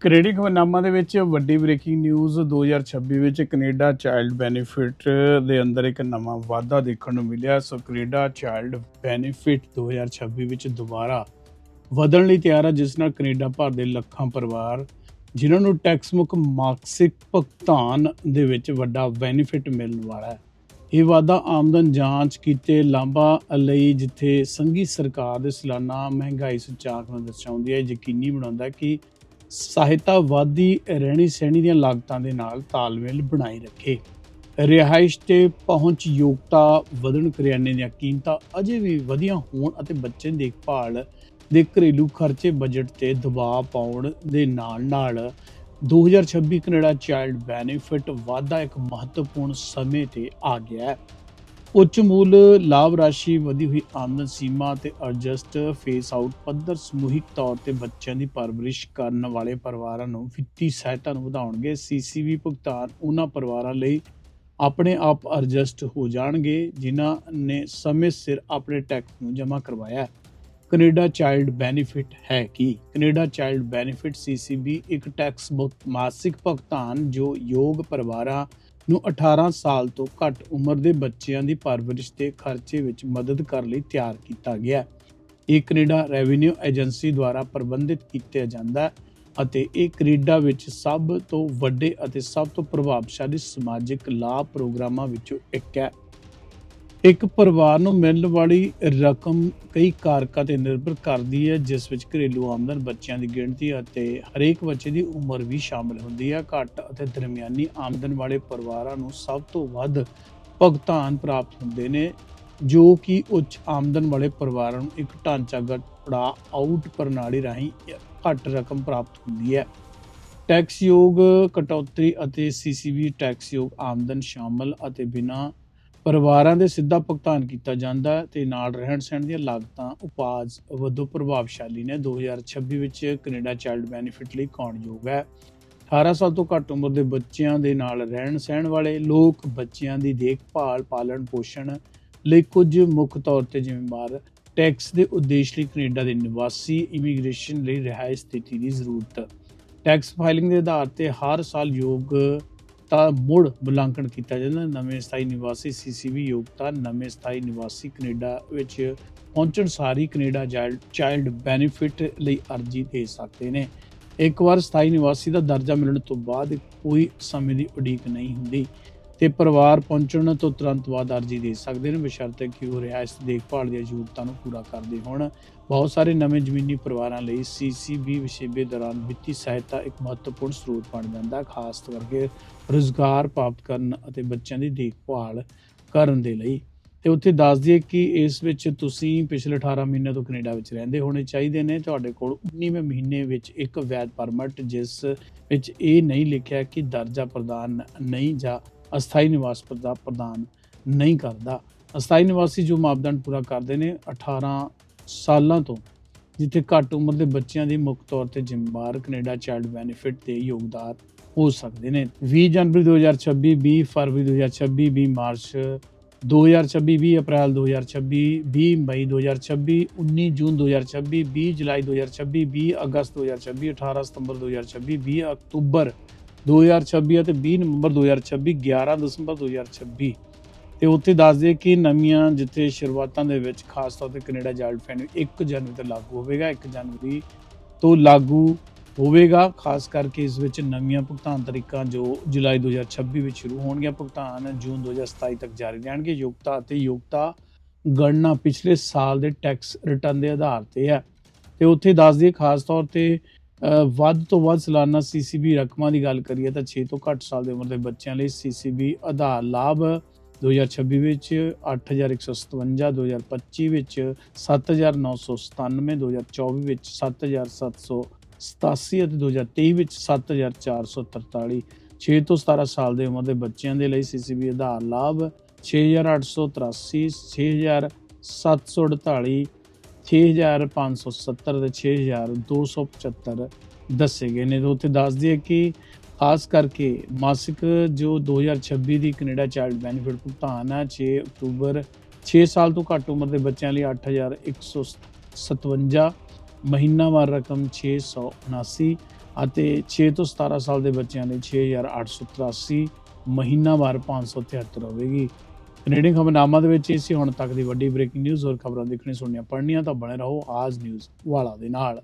Credit ਖਬਰਨਾਮਾ ਦੇ ਵਿੱਚ ਵੱਡੀ ਬ੍ਰੇਕਿੰਗ ਨਿਊਜ਼ 2026 ਵਿੱਚ ਕੈਨੇਡਾ ਚਾਈਲਡ ਬੈਨੀਫਿਟ ਦੇ ਅੰਦਰ ਇੱਕ ਨਵਾਂ ਵਾਅਦਾ ਦੇਖਣ ਨੂੰ ਮਿਲਿਆ। ਸੋ ਕੈਨੇਡਾ ਚਾਈਲਡ ਬੈਨੀਫਿਟ 2026 ਵਿੱਚ ਦੁਬਾਰਾ ਵਧਣ ਲਈ ਤਿਆਰ ਹੈ ਜਿਸ ਨਾਲ ਕੈਨੇਡਾ ਭਰ ਦੇ ਲੱਖਾਂ ਪਰਿਵਾਰ, ਜਿਨ੍ਹਾਂ ਨੂੰ ਟੈਕਸ ਮੁਕ ਮਾਸਿਕ ਭੁਗਤਾਨ ਦੇ ਵਿੱਚ ਵੱਡਾ ਬੈਨੀਫਿਟ ਮਿਲਣ ਵਾਲਾ ਹੈ। ਇਹ ਵਾਅਦਾ ਆਮਦਨ ਜਾਂਚ ਕੀਤੇ ਲਾਂਭਾ ਲਈ, ਜਿੱਥੇ ਸੰਘੀ ਸਰਕਾਰ ਦੇ ਸਾਲਾਨਾ ਮਹਿੰਗਾਈ ਸੂਚਾਂਕ ਨੂੰ ਦਰਸਾਉਂਦੀ ਹੈ। ਯਕੀਨੀ ਬਣਾਉਂਦਾ ਹੈ ਕਿ ਸਹਾਇਤਾ ਵਾਦੀ ਰਹਿਣੀ ਸਹਿਣੀ ਦੀਆਂ ਲਾਗਤਾਂ ਦੇ ਨਾਲ ਤਾਲਮੇਲ ਬਣਾਈ ਰੱਖੇ। ਰਿਹਾਇਸ਼ ਤੇ ਪਹੁੰਚ ਯੋਗਤਾ, ਵਧਣ ਕਰਿਆਨੇ ਦੀਆਂ ਕੀਮਤਾਂ ਅਜੇ ਵੀ ਵਧੀਆਂ ਹੋਣ ਅਤੇ ਬੱਚੇ ਦੀ ਦੇਖਭਾਲ ਦੇ ਘਰੇਲੂ ਖਰਚੇ ਬਜਟ ਤੇ ਦਬਾਅ ਪਾਉਣ ਦੇ ਨਾਲ ਨਾਲ 2026 ਕੈਨੇਡਾ ਚਾਈਲਡ ਬੈਨੀਫਿਟ ਵਾਧਾ ਇੱਕ ਮਹੱਤਵਪੂਰਨ ਸਮੇਂ ਤੇ ਆ ਗਿਆ ਹੈ। ਉੱਚ ਮੂਲ ਲਾਭ ਰਾਸ਼ੀ ਵਧੀ ਹੋਈ ਆਮਦਨ ਸੀਮਾ ਤੇ ਐਡਜਸਟ ਫੇਸ ਆਊਟ ਪੱਧਰ ਸਮੂਹਿਕ ਤੌਰ ਤੇ ਬੱਚਿਆਂ ਦੀ ਪਰਵਰਿਸ਼ ਕਰਨ ਵਾਲੇ ਪਰਿਵਾਰਾਂ ਨੂੰ ਵਿੱਤੀ ਸਹਾਇਤਾ ਨੂੰ ਵਧਾਉਣਗੇ। ਸੀਸੀਬੀ ਭੁਗਤਾਨ ਉਹਨਾਂ ਪਰਿਵਾਰਾਂ ਲਈ ਆਪਣੇ ਆਪ ਅਡਜਸਟ ਹੋ ਜਾਣਗੇ, ਜਿਨ੍ਹਾਂ ਨੇ ਸਮੇਂ ਸਿਰ ਆਪਣੇ ਟੈਕਸ ਨੂੰ ਜਮ੍ਹਾਂ ਕਰਵਾਇਆ। ਹੈ ਕੈਨੇਡਾ ਚਾਈਲਡ ਬੈਨੀਫਿਟ ਹੈ ਕਿ ਕੈਨੇਡਾ ਚਾਈਲਡ ਬੈਨੀਫਿਟ ਸੀਸੀਬੀ ਇੱਕ ਟੈਕਸ ਮੁਕਤ ਮਾਸਿਕ ਭੁਗਤਾਨ ਜੋ ਯੋਗ ਪਰਿਵਾਰਾਂ ਨੂੰ 18 ਸਾਲ ਤੋਂ ਘੱਟ ਉਮਰ ਦੇ ਬੱਚਿਆਂ ਦੀ ਪਰਵਰਿਸ਼ ਤੇ ਖਰਚੇ ਵਿੱਚ ਮਦਦ ਕਰਨ ਲਈ ਤਿਆਰ ਕੀਤਾ ਗਿਆ ਇਹ ਕੈਨੇਡਾ ਰੈਵਨਿਊ ਏਜੰਸੀ ਦੁਆਰਾ ਪ੍ਰਬੰਧਿਤ ਕੀਤਾ ਜਾਂਦਾ ਹੈ ਅਤੇ ਇਹ ਕੈਨੇਡਾ ਵਿੱਚ ਸਭ ਤੋਂ ਵੱਡੇ ਅਤੇ ਸਭ ਤੋਂ ਪ੍ਰਭਾਵਸ਼ਾਲੀ ਸਮਾਜਿਕ ਲਾਭ ਪ੍ਰੋਗਰਾਮਾਂ ਵਿੱਚੋਂ ਇੱਕ ਹੈ। ਇੱਕ ਪਰਿਵਾਰ ਨੂੰ ਮਿਲਣ ਵਾਲੀ ਰਕਮ ਕਈ ਕਾਰਕਾਂ ਤੇ ਨਿਰਭਰ ਕਰਦੀ ਹੈ, ਜਿਸ ਵਿੱਚ ਘਰੇਲੂ ਆਮਦਨ ਬੱਚਿਆਂ ਦੀ ਗਿਣਤੀ ਅਤੇ ਹਰੇਕ ਬੱਚੇ ਦੀ ਉਮਰ ਵੀ ਸ਼ਾਮਲ ਹੁੰਦੀ ਹੈ। ਘੱਟ ਅਤੇ ਦਰਮਿਆਨੀ ਆਮਦਨ ਵਾਲੇ ਪਰਿਵਾਰਾਂ ਨੂੰ ਸਭ ਤੋਂ ਵੱਧ ਭੁਗਤਾਨ ਪ੍ਰਾਪਤ ਹੁੰਦੇ ਨੇ, ਜੋ ਕਿ ਉੱਚ ਆਮਦਨ ਵਾਲੇ ਪਰਿਵਾਰਾਂ ਨੂੰ ਇੱਕ ਢਾਂਚਾਗਤ ਪੜਾ ਆਊਟ ਪ੍ਰਣਾਲੀ ਰਾਹੀਂ ਘੱਟ ਰਕਮ ਪ੍ਰਾਪਤ ਹੁੰਦੀ ਹੈ। ਟੈਕਸਯੋਗ ਕਟੌਤੀ ਅਤੇ ਸੀਸੀਬੀ ਟੈਕਸਯੋਗ ਆਮਦਨ ਸ਼ਾਮਲ ਅਤੇ ਬਿਨਾਂ ਪਰਿਵਾਰਾਂ ਦੇ ਸਿੱਧਾ ਭੁਗਤਾਨ ਕੀਤਾ ਜਾਂਦਾ ਹੈ ਤੇ ਨਾਲ ਰਹਿਣ ਸਹਿਣ ਦੀਆਂ ਲਾਗਤਾਂ ਉਪਾਜ ਵਧੂ ਪ੍ਰਭਾਵਸ਼ਾਲੀ ਨੇ। 2026 ਵਿੱਚ ਕੈਨੇਡਾ ਚਾਈਲਡ ਬੈਨੀਫਿਟ ਲਈ ਕੌਣਯੋਗ ਹੈ। 18 ਸਾਲ ਤੋਂ ਘੱਟ ਉਮਰ ਦੇ ਬੱਚਿਆਂ ਦੇ ਨਾਲ ਰਹਿਣ ਸਹਿਣ ਵਾਲੇ ਲੋਕ ਬੱਚਿਆਂ ਦੀ ਦੇਖਭਾਲ, ਪਾਲਣ ਪੋਸ਼ਣ ਲਈ ਕੁਝ ਮੁੱਖ ਤੌਰ ਤੇ ਜ਼ਿੰਮੇਵਾਰ ਟੈਕਸ ਦੇ ਉਦੇਸ਼ ਲਈ ਕੈਨੇਡਾ ਦੇ ਨਿਵਾਸੀ ਇਮੀਗ੍ਰੇਸ਼ਨ ਲਈ ਰਿਹਾਇਸ਼ ਸਥਿਤੀ ਦੀ ਜ਼ਰੂਰਤ। ਟੈਕਸ ਫਾਈਲਿੰਗ ਦੇ ਆਧਾਰ ਤੇ ਹਰ ਸਾਲ ਯੋਗ ਯੋਗਤਾ ਮੁੜ ਮੁਲਾਂਕਣ ਕੀਤਾ ਜਾਂਦਾ। ਨਵੇਂ ਸਥਾਈ ਨਿਵਾਸੀ ਸੀਸੀਬੀ ਯੋਗਤਾ, ਨਵੇਂ ਸਥਾਈ ਨਿਵਾਸੀ ਕੈਨੇਡਾ ਵਿੱਚ ਪਹੁੰਚਣ ਸਾਰੀ ਕੈਨੇਡਾ ਚਾਈਲਡ ਬੈਨੀਫਿਟ ਲਈ ਅਰਜ਼ੀ ਦੇ ਸਕਦੇ ਨੇ। ਇੱਕ ਵਾਰ ਸਥਾਈ ਨਿਵਾਸੀ ਦਾ ਦਰਜਾ ਮਿਲਣ ਤੋਂ ਬਾਅਦ ਕੋਈ ਸਮੇਂ ਦੀ ਉਡੀਕ ਨਹੀਂ ਹੁੰਦੀ। ਤੇ ਪਰਿਵਾਰ ਪਹੁੰਚਣ ਤੋਂ ਤੁਰੰਤ ਬਾਅਦ ਅਰਜ਼ੀ ਦੇ ਸਕਦੇ ਨੇ, ਬਸ਼ਰਤੇ ਕਿ ਉਹ ਰਿਹਾਇਸ਼ ਦੇਖਭਾਲ ਦੀਆਂ ਜ਼ਰੂਰਤਾਂ ਨੂੰ ਪੂਰਾ ਕਰਦੇ ਹੋਣ। ਬਹੁਤ ਸਾਰੇ ਨਵੇਂ ਜ਼ਮੀਨੀ ਪਰਿਵਾਰਾਂ ਲਈ ਸੀਸੀਬੀ ਵਿਸ਼ੇਬੇ ਦੌਰਾਨ ਵਿੱਤੀ ਸਹਾਇਤਾ ਇੱਕ ਮਹੱਤਵਪੂਰਨ ਸਰੋਤ ਬਣ ਜਾਂਦਾ ਖਾਸ ਕਰਕੇ ਰੁਜ਼ਗਾਰ ਪ੍ਰਾਪਤ ਕਰਨ ਅਤੇ ਬੱਚਿਆਂ ਦੀ ਦੇਖਭਾਲ ਕਰਨ ਦੇ ਲਈ। ਤੇ ਉੱਥੇ ਦੱਸ ਦਈਏ ਕਿ ਇਸ ਵਿੱਚ ਤੁਸੀਂ ਪਿਛਲੇ 18 ਮਹੀਨੇ ਤੋਂ ਕੈਨੇਡਾ ਵਿੱਚ ਰਹਿੰਦੇ ਹੋਣੇ ਚਾਹੀਦੇ ਨੇ। ਤੁਹਾਡੇ ਕੋਲ 19ਵੇਂ ਮਹੀਨੇ ਵਿੱਚ ਇੱਕ ਵੈਦ ਪਰਮਿਟ, ਜਿਸ ਵਿੱਚ ਇਹ ਨਹੀਂ ਲਿਖਿਆ ਕਿ ਦਰਜਾ ਪ੍ਰਦਾਨ ਨਹੀਂ ਜਾਂ ਅਸਥਾਈ ਨਿਵਾਸ ਪ੍ਰਦਾਨ ਨਹੀਂ ਕਰਦਾ। ਅਸਥਾਈ ਨਿਵਾਸੀ ਜੋ ਮਾਪਦੰਡ ਪੂਰਾ ਕਰਦੇ ਨੇ 18 ਸਾਲਾਂ ਤੋਂ, ਜਿੱਥੇ ਘੱਟ ਉਮਰ ਦੇ ਬੱਚਿਆਂ ਦੀ ਮੁੱਖ ਤੌਰ ਤੇ ਜ਼ਿੰਮੇਵਾਰ ਕੈਨੇਡਾ ਚਾਈਲਡ ਬੈਨੀਫਿਟ ਦੇ ਯੋਗਦਾਰ ਹੋ ਸਕਦੇ ਨੇ। 20 ਜਨਵਰੀ 2026 20 ਫਰਵਰੀ 2026 20 ਮਾਰਚ 2026 20 ਅਪ੍ਰੈਲ 2026 20 ਮਈ 2026 19 ਜੂਨ 2026 20 ਜੁਲਾਈ 2026 20 ਅਗਸਤ 2026 18 ਸਤੰਬਰ 2026 20 ਅਕਤੂਬਰ 2026 ਅਤੇ 20 ਨਵੰਬਰ 2026 11 ਦਸੰਬਰ 2026 ਤੇ ਉੱਥੇ ਦੱਸ ਦੇ ਕਿ ਨਵੀਆਂ ਜਿੱਥੇ ਸ਼ੁਰੂਆਤਾਂ ਦੇ ਵਿੱਚ ਖਾਸ ਤੌਰ ਤੇ ਕੈਨੇਡਾ ਚਾਈਲਡ ਫੈਨ 1 ਜਨਵਰੀ ਤੋਂ ਲਾਗੂ ਹੋਵੇਗਾ 1 ਜਨਵਰੀ ਤੋਂ ਲਾਗੂ ਹੋਵੇਗਾ। ਖਾਸ ਕਰਕੇ ਇਸ ਵਿੱਚ ਨਵੀਆਂ ਭੁਗਤਾਨ ਤਰੀਕਾਂ ਜੋ ਜੁਲਾਈ 2026 ਵਿੱਚ ਸ਼ੁਰੂ ਹੋਣਗੀਆਂ, ਭੁਗਤਾਨ ਜੂਨ 2027 ਤੱਕ ਜਾਰੀ ਰਹਿਣਗੇ। ਯੋਗਤਾ ਅਤੇ ਯੋਗਤਾ ਗਣਨਾ ਪਿਛਲੇ ਸਾਲ ਦੇ ਟੈਕਸ ਰਿਟਰਨ ਦੇ ਆਧਾਰ ਤੇ ਹੈ। ਤੇ ਉੱਥੇ ਦੱਸ ਦਈਏ ਖਾਸ ਤੌਰ ਤੇ ਵੱਧ ਤੋਂ ਵੱਧ ਸਾਲਾਨਾ ਸੀਸੀਬੀ ਰਕਮਾਂ ਦੀ ਗੱਲ ਕਰੀਏ ਤਾਂ 6 ਤੋਂ ਘੱਟ ਸਾਲ ਦੀ ਉਮਰ ਦੇ ਬੱਚਿਆਂ ਲਈ ਸੀਸੀਬੀ ਆਧਾਰ ਲਾਭ 2026 ਵਿੱਚ 8157 2025 ਵਿੱਚ 7997 2024 ਵਿੱਚ 7787 ਅਤੇ 2023 ਵਿੱਚ 7443 6 ਤੋਂ 17 ਸਾਲ ਦੇ ਉਮਰ ਦੇ ਬੱਚਿਆਂ ਦੇ ਲਈ ਸੀਸੀਬੀ ਆਧਾਰ ਲਾਭ 6883 6748 6570 ਤੇ 6275 ਦੱਸੇ ਗਏ ਨੇ। ਤੇ ਉੱਥੇ ਦੱਸ ਦਈਏ ਕਿ ਖਾਸ ਕਰਕੇ ਮਾਸਿਕ ਜੋ 2026 ਦੀ ਕੈਨੇਡਾ ਚਾਈਲਡ ਬੈਨੀਫਿਟ ਭੁਗਤਾਨ ਹੈ 6 ਅਕਤੂਬਰ 6 ਸਾਲ ਤੋਂ ਘੱਟ ਉਮਰ ਦੇ ਬੱਚਿਆਂ ਲਈ 8157 ਮਹੀਨਾਵਾਰ ਰਕਮ 679 ਅਤੇ 6 ਤੋਂ 17 ਸਾਲ ਦੇ ਬੱਚਿਆਂ ਲਈ 6883 ਮਹੀਨਾਵਾਰ 573 ਹੋਵੇਗੀ। ਕੈਨੇਡੀਅਨ ਖਬਰਨਾਮਾ ਦੇ ਵਿੱਚ ਇਹ ਸੀ ਹੁਣ ਤੱਕ ਦੀ ਵੱਡੀ ਬ੍ਰੇਕਿੰਗ ਨਿਊਜ਼ ਹੋਰ ਖਬਰਾਂ ਦੇਖਣੀ ਸੁਣਨੀਆਂ ਪੜ੍ਹਨੀਆਂ ਤਾਂ ਬਣੇ ਰਹੋ ਆਜ ਨਿਊਜ਼ ਵਾਲਾ ਦੇ ਨਾਲ।